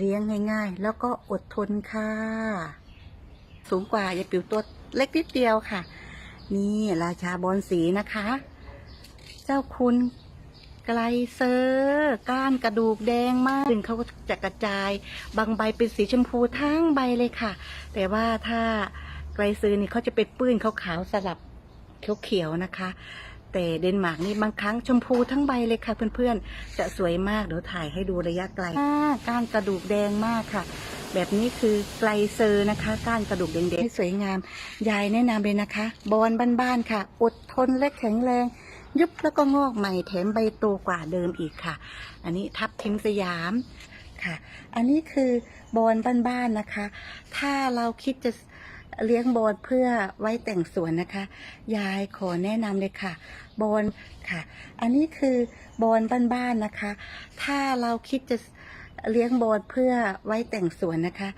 เลี้ยงง่ายๆ แล้วก็อดทนค่ะ สูงกว่ายายปิ๋วตัวเล็กนิดเดียวค่ะ นี่ราชาบอลสีนะคะ เจ้าคุณไกลเซอร์ก้านกระดูกแดงมากซึ่งเขาก็จะกระจาย บางใบเป็นสีชมพูทั้งใบเลยค่ะ แต่ว่าถ้าไกลเซอร์นี่เขาจะเป็นปื้นขาวๆสลับเขียวๆนะคะ แต่เดนมาร์กนี่บางครั้งชมพูทั้งใบเลยค่ะเพื่อนๆ จะสวยมากเดี๋ยวถ่ายให้ดูระยะไกลก้านกระดูกแดงมากค่ะ แบบนี้คือไกลเซอร์นะคะก้านกระดูกแดงๆให้สวยงาม ยายแนะนำเลยนะคะ บอลบ้านๆค่ะ อดทนและแข็งแรงยุบแล้วก็งอกใหม่แถมใบโตกว่าเดิมอีกค่ะ อันนี้ทับทิมสยามค่ะ อันนี้คือบอลบ้านๆนะคะ ถ้าเราคิดจะ เลี้ยงโบอลเพื่อไว้แต่งสวนนะคะ ยายขอแนะนำเลยค่ะ โบอลค่ะ อันนี้คือโบอลบ้านๆนะคะ ถ้าเราคิดจะเลี้ยงโบอลเพื่อไว้แต่งสวนนะคะ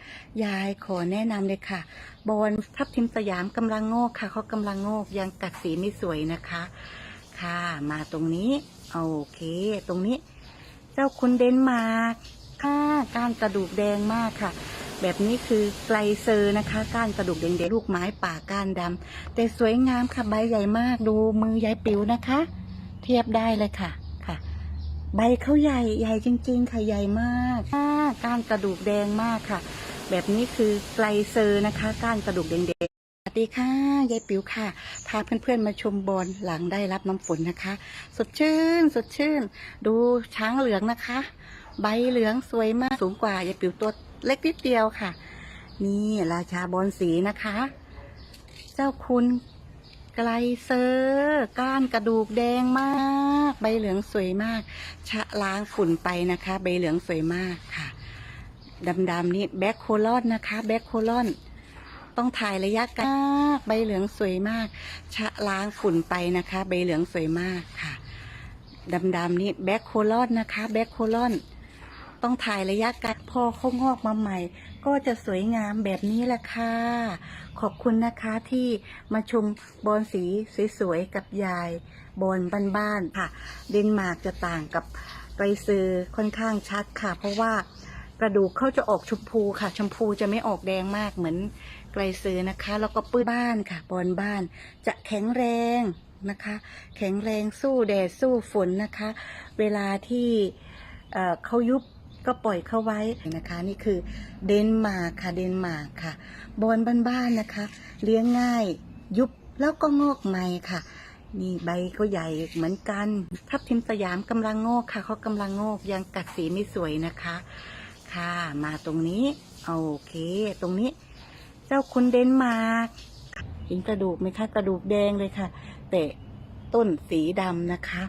ยายขอแนะนำเลยค่ะ โบอลทับทิมสยามกำลังงอกค่ะเขากำลังงอกยังกัดสีไม่สวยนะคะ ค่ะ มาตรงนี้โอเค ตรงนี้ เจ้าคุณเดนมาร์กค่ะกานกระดูกแดงมากค่ะ แบบนี้คือไกลเซอร์นะคะ ก้านกระดูกแดงๆลูกไม้ป่าก้านดำแต่สวยงามค่ะใบใหญ่มากดูมือยายปิ๋วนะคะ เทียบได้เลยค่ะค่ะ ใบเขาใหญ่ใหญ่จริง ๆ ค่ะใหญ่มากค่ะก้านกระดูกแดงมากค่ะ แบบนี้คือไกลเซอร์นะคะ ก้านกระดูกแดงๆสวัสดีค่ะ ยายปิ๋วค่ะ พาเพื่อนๆมาชมบอลหลังได้รับน้ำฝนนะคะ สดชื่น สดชื่น ดูช้างเหลืองนะคะ ใบเหลืองสวยมากสูงกว่ายายปิ๋วตัว เล็กนิดเดียวค่ะ นี่ราชาบอลสีนะคะ เจ้าคุณไกลเซอร์ก้านกระดูกแดงมาก ใบเหลืองสวยมาก ชะล้างฝุ่นไปนะคะ ใบเหลืองสวยมากค่ะดำๆนี่แบ็คโคลอนนะคะแบ็คโคลอนต้องถ่ายระยะไกลมากใบเหลืองสวยมาก ชะล้างฝุ่นไปนะคะ ใบเหลืองสวยมากค่ะดำๆนี่แบ็คโคลอนนะคะแบ็คโคลอน ต้องถ่ายระยะไกลพอเขางอกมาใหม่ ก็จะสวยงามแบบนี้แหละค่ะ ขอบคุณนะคะที่มาชมบอลสีสวยๆกับยายบอลบ้านๆค่ะ เดนมาร์กจะต่างกับไกรซือค่อนข้างชัดค่ะ เพราะว่ากระดูกเขาจะออกชมพูค่ะ ชมพูจะไม่ออกแดงมากเหมือนไกรซื้อนะคะ แล้วก็ปื้นบ้านค่ะบอลบ้าน จะแข็งแรงนะคะ แข็งแรงสู้แดดสู้ฝนนะคะ เวลาที่เเขายุบ ก็ปล่อยเข้าไว้นะคะ นี่คือเดนมาร์กค่ะเดนมาร์กค่ะ บอลบ้านๆนะคะ เลี้ยงง่ายยุบแล้วก็งอกใหม่ค่ะนี่ใบก็ใหญ่เหมือนกันทับทิมสยามกำลังงอกค่ะเขากำลังงอกยังกัดสีไม่สวยนะคะ ค่ะมาตรงนี้โอเค ตรงนี้ เจ้าคุณเดนมาร์กเห็นกระดูกไหมคะกระดูกแดงเลยค่ะ แต่ต้นสีดำนะคะ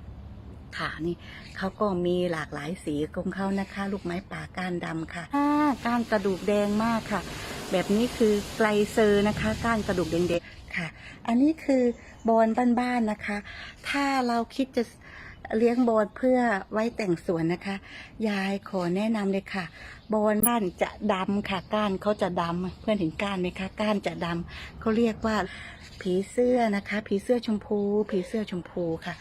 ค่ะนี่เขาก็มีหลากหลายสีของเขานะคะ ลูกไม้ป่าก้านดำค่ะก้านกระดูกแดงมากค่ะ แบบนี้คือไกลเซอร์นะคะ ก้านกระดูกแดงๆค่ะ อันนี้คือบอลบ้านๆนะคะ ถ้าเราคิดจะเลี้ยงบอลเพื่อไว้แต่งสวนนะคะ ยายขอแนะนำเลยค่ะ บอลบ้านจะดำค่ะ ก้านเขาจะดำเพื่อนเห็นก้านไหมคะ ก้านจะดำเขาเรียกว่าผีเสื้อนะคะ ผีเสื้อชมพู ผีเสื้อชมพูค่ะ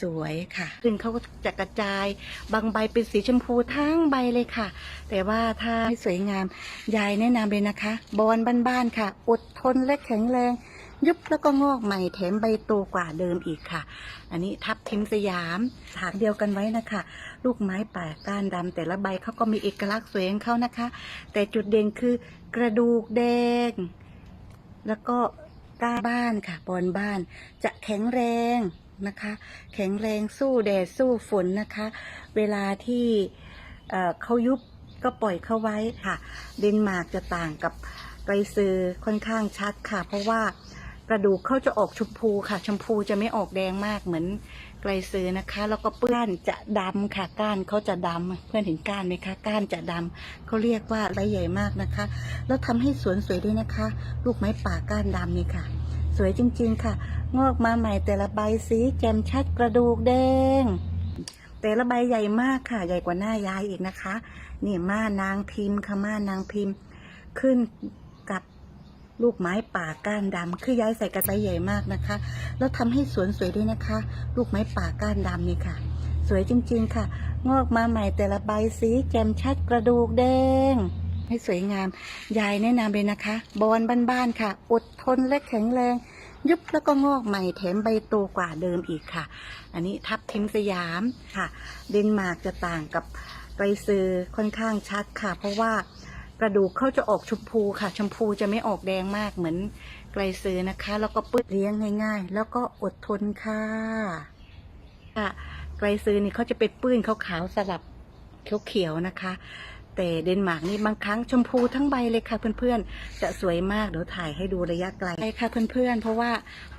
สวยค่ะซึ่งเขาก็จะกระจาย บางใบเป็นสีชมพูทั้งใบเลยค่ะ แต่ว่าถ้าให้สวยงาม ยายแนะนำเลยนะคะ บอลบ้านๆค่ะ อดทนและแข็งแรง ยุบแล้วก็งอกใหม่แถมใบโตกว่าเดิมอีกค่ะ อันนี้ทับทิมสยามถางเดียวกันไว้นะคะ ลูกไม้ป่าก้านดำแต่ละใบเขาก็มีเอกลักษณ์สวยของเขานะคะ แต่จุดเด่นคือกระดูกแดง แล้วก็ก้านบ้านค่ะบอลบ้านจะแข็งแรง นะคะ แข็งแรงสู้แดดสู้ฝนนะคะ เวลาที่เเขายุบก็ปล่อยเข้าไว้ค่ะ เดนมาร์กจะต่างกับไกรซือค่อนข้างชัดค่ะ เพราะว่ากระดูกเขาจะออกชมพูค่ะ ชมพูจะไม่ออกแดงมากเหมือนไกรซื้อนะคะ แล้วก็เปื้อนจะดำค่ะ ก้านเขาจะดำเพื่อนเห็นก้านไหมคะ ก้านจะดำเขาเรียกว่าใบใหญ่มากนะคะ แล้วทำให้สวนสวยด้วยนะคะ ลูกไม้ป่าก้านดำนี่ค่ะ สวยจริงๆค่ะ งอกมาใหม่แต่ละใบสีแจ่มชัดกระดูกแดง แต่ละใบใหญ่มากค่ะ ใหญ่กว่าหน้ายายอีกนะคะ นี่ม่านางพิมพ์ค่ะม่านางพิมพ์ ขึ้นกับลูกไม้ป่าก้านดำคือยายใส่กระใบใหญ่มากนะคะ แล้วทำให้สวนสวยด้วยนะคะ ลูกไม้ป่าก้านดำนี่ค่ะ สวยจริงๆค่ะ งอกมาใหม่แต่ละใบสีแจ่มชัดกระดูกแดง ให้สวยงาม ยายแนะนำเลยนะคะ บอนบ้านๆค่ะ อดทนและแข็งแรง ยุบแล้วก็งอกใหม่แถมใบโตกว่าเดิมอีกค่ะ อันนี้ทับทิมสยามค่ะ เดนมาร์กจะต่างกับไกรซือค่อนข้างชัดค่ะ เพราะว่ากระดูกเขาจะออกชมพูค่ะ ชมพูจะไม่ออกแดงมากเหมือนไกรซือนะคะ แล้วก็ปื้ดเลี้ยงง่ายๆ แล้วก็อดทนค่ะค่ะไกรซือนี่เขาจะเป็นปื้นขาวๆสลับเขียวๆนะคะ แต่เดนมาร์กนี่บางครั้งชมพูทั้งใบเลยค่ะเพื่อนๆ จะสวยมากเดี๋ยวถ่ายให้ดูระยะไกลใช่ค่ะเพื่อนๆ เพราะว่า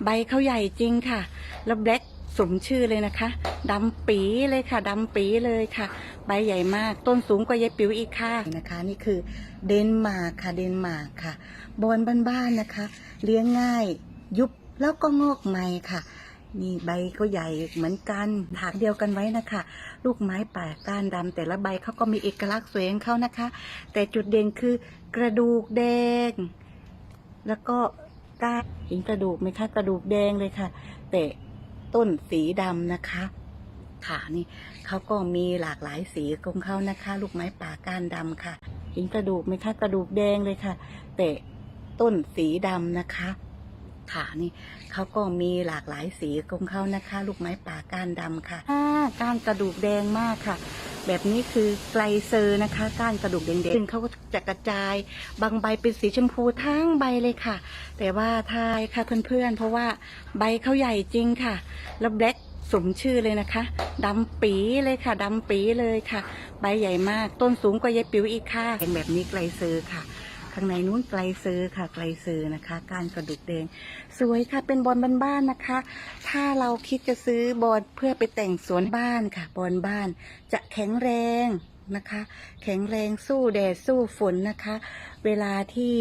ใบเขาใหญ่จริงค่ะ แล้วแบล็กสมชื่อเลยนะคะดำปีเลยค่ะดำปีเลยค่ะ ใบใหญ่มากต้นสูงกว่ายายปิ๋วอีกค่ะนะคะ นี่คือเดนมาร์กค่ะเดนมาร์กค่ะบอนบ้านๆนะคะ เลี้ยงง่ายยุบแล้วก็งอกใหม่ค่ะ นี่ใบก็ใหญ่เหมือนกันถากเดียวกันไว้นะคะ ลูกไม้ป่าก้านดำแต่ละใบเขาก็มีเอกลักษณ์สวยของเขานะคะ แต่จุดเด่นคือกระดูกแดง แล้วก็ก้านเห็นกระดูกไหมคะกระดูกแดงเลยค่ะ แต่ต้นสีดำนะคะค่ะนี่เขาก็มีหลากหลายสีของเขานะคะ ลูกไม้ป่าก้านดำค่ะเห็นกระดูกไหมคะกระดูกแดงเลยค่ะ แต่ต้นสีดำนะคะ ค่ะนี่เขาก็มีหลากหลายสีของเขานะคะ ลูกไม้ป่าก้านดำค่ะก้านกระดูกแดงมากค่ะ แบบนี้คือไกลเซอร์นะคะ ก้านกระดูกแดงๆซึ่งเขาก็จะกระจาย บางใบเป็นสีชมพูทั้งใบเลยค่ะ แต่ว่าทายค่ะเพื่อนๆ เพราะว่าใบเขาใหญ่จริงค่ะ แล้วแบล็กสมชื่อเลยนะคะดำปีเลยค่ะดำปีเลยค่ะ ใบใหญ่มาก ต้นสูงกว่ายายปิ๋วอีกค่ะเป็นแบบนี้ไกลเซอร์ค่ะ ข้างในนู้นไกลเซอร์ค่ะไกลเซอร์นะคะ กานกระดูกแดง สวยค่ะเป็นบอลบ้านๆนะคะ ถ้าเราคิดจะซื้อบอลเพื่อไปแต่งสวนบ้านค่ะ บอลบ้าน จะแข็งแรงนะคะ แข็งแรงสู้แดดสู้ฝนนะคะ เวลาที่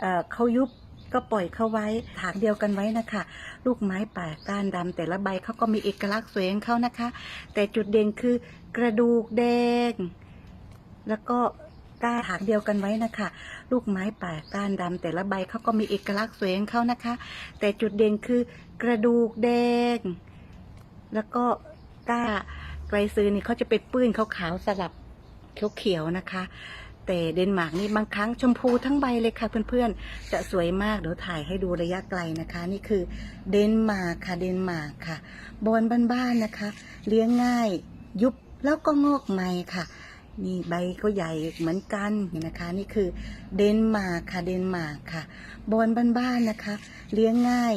เเขายุบก็ปล่อยเขาไว้ถากเดียวกันไว้นะคะ ลูกไม้ป่าก้านดำแต่ละใบเขาก็มีเอกลักษณ์สวยของเขานะคะ แต่จุดเด่นคือกระดูกแดง แล้วก็ ก้านถากเดียวกันไว้นะคะ ลูกไม้ป่าก้านดำแต่ละใบเขาก็มีเอกลักษณ์สวยของเขานะคะ แต่จุดเด่นคือกระดูกแดง แล้วก็ก้าไกรซือนี่เขาจะเป็นปื้นขาวๆสลับเขียวๆนะคะ แต่เดนมาร์กนี่บางครั้งชมพูทั้งใบเลยค่ะเพื่อนๆ จะสวยมากเดี๋ยวถ่ายให้ดูระยะไกลนะคะ นี่คือเดนมาร์กค่ะเดนมาร์กค่ะบอนบ้านๆนะคะ เลี้ยงง่ายยุบแล้วก็งอกใหม่ค่ะ นี่ใบก็ใหญ่เหมือนกันนะคะ นี่คือเดนมาร์กค่ะเดนมาร์กค่ะ บอนบ้านๆนะคะ เลี้ยงง่าย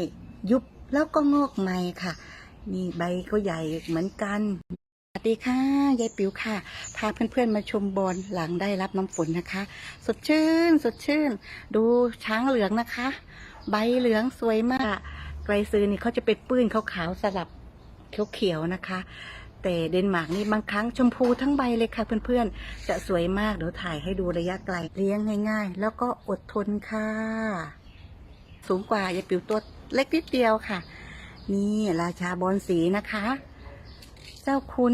ยุบแล้วก็งอกใหม่ค่ะ นี่ใบก็ใหญ่เหมือนกันสวัสดีค่ะยายปิ๋วค่ะ พาเพื่อนๆมาชมบอลหลังได้รับน้ำฝนนะคะ สดชื่น สดชื่น ดูช้างเหลืองนะคะ ใบเหลืองสวยมากไกรซือนี่เขาจะเป็นปื้นขาวๆสลับเขียวๆนะคะ แต่เดนมาร์กนี่บางครั้งชมพูทั้งใบเลยค่ะเพื่อนๆ จะสวยมากเดี๋ยวถ่ายให้ดูระยะไกลเลี้ยงง่ายๆ แล้วก็อดทนค่ะ สูงกว่ายายปิวตัวเล็กนิดเดียวค่ะ นี่ราชาบอลสีนะคะ เจ้าคุณ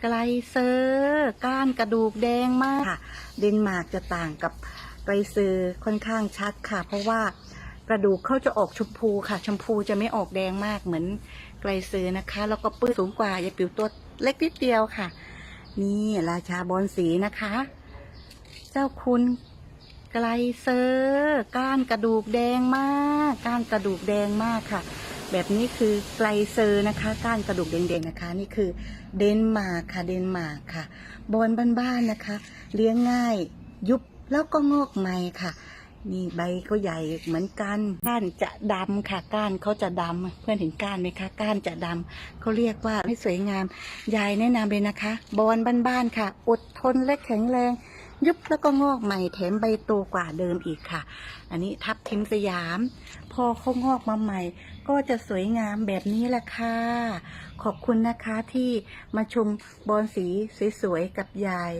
ไกลเซอร์ก้านกระดูกแดงมากค่ะ เดนมาร์กจะต่างกับไกลเซอร์ค่อนข้างชัดค่ะ เพราะว่ากระดูกเขาจะออกชมพูค่ะ ชมพูจะไม่ออกแดงมากเหมือน ลเซอร์นะคะ แล้วก็ปื้นสูงกว่ายายปิ๋วตัวเล็กนิดเดียวค่ะ นี่ราชาบอลสีนะคะ เจ้าคุณไกลเซอร์ก้านกระดูกแดงมาก ก้านกระดูกแดงมากค่ะ แบบนี้คือไกลเซอร์นะคะ ก้านกระดูกแดงๆนะคะ นี่คือเดนมาร์กค่ะ เดนมาร์กค่ะ บอนบ้านๆนะคะ เลี้ยงง่ายยุบแล้วก็งอกใหม่ค่ะ นี่ใบก็ใหญ่เหมือนกันก้านจะดำค่ะก้านเขาจะดำเพื่อนเห็นก้านไหมคะก้านจะดำเขาเรียกว่าให้สวยงามยายแนะนำเลยนะคะ บอนบ้านๆค่ะ อดทนและแข็งแรง ยุบแล้วก็งอกใหม่แถมใบโตกว่าเดิมอีกค่ะ อันนี้ทับทิมสยาม พอเขางอกมาใหม่ ก็จะสวยงามแบบนี้แหละค่ะ ขอบคุณนะคะที่มาชมบอลสีสวยๆกับยาย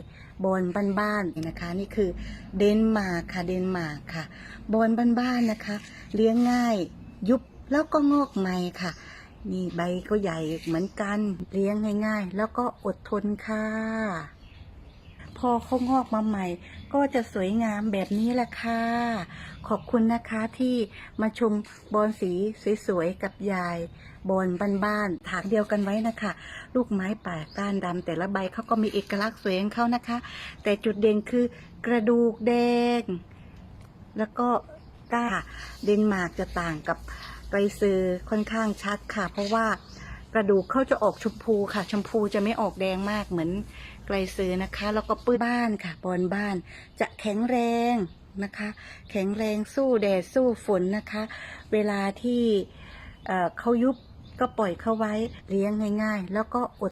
บอลบ้านๆนะคะ นี่คือเดนมาร์กค่ะเดนมาร์กค่ะ บอลบ้านๆนะคะ เลี้ยงง่ายยุบแล้วก็งอกใหม่ค่ะ นี่ใบก็ใหญ่เหมือนกันเลี้ยงง่ายๆแล้วก็อดทนค่ะ พอเขางอกมาใหม่ ก็จะสวยงามแบบนี้แหละค่ะ ขอบคุณนะคะที่มาชมบอนสีสวยๆกับยายบอนบ้านๆถางเดียวกันไว้นะคะ ลูกไม้ป่าก้านดำแต่ละใบเขาก็มีเอกลักษณ์สวยของเขานะคะ แต่จุดเด่นคือกระดูกแดง แล้วก็ก้าเดนมาร์กจะต่างกับไกรซือค่อนข้างชัดค่ะ เพราะว่า กระดูกเขาจะออกชมพูค่ะ ชมพูจะไม่ออกแดงมากเหมือนไกลซือนะคะ แล้วก็ปื้นบ้านค่ะบอนบ้าน จะแข็งแรงนะคะ แข็งแรงสู้แดดสู้ฝนนะคะ เวลาที่เเขายุบก็ปล่อยเขาไว้เลี้ยงง่าย ๆ แล้วก็อด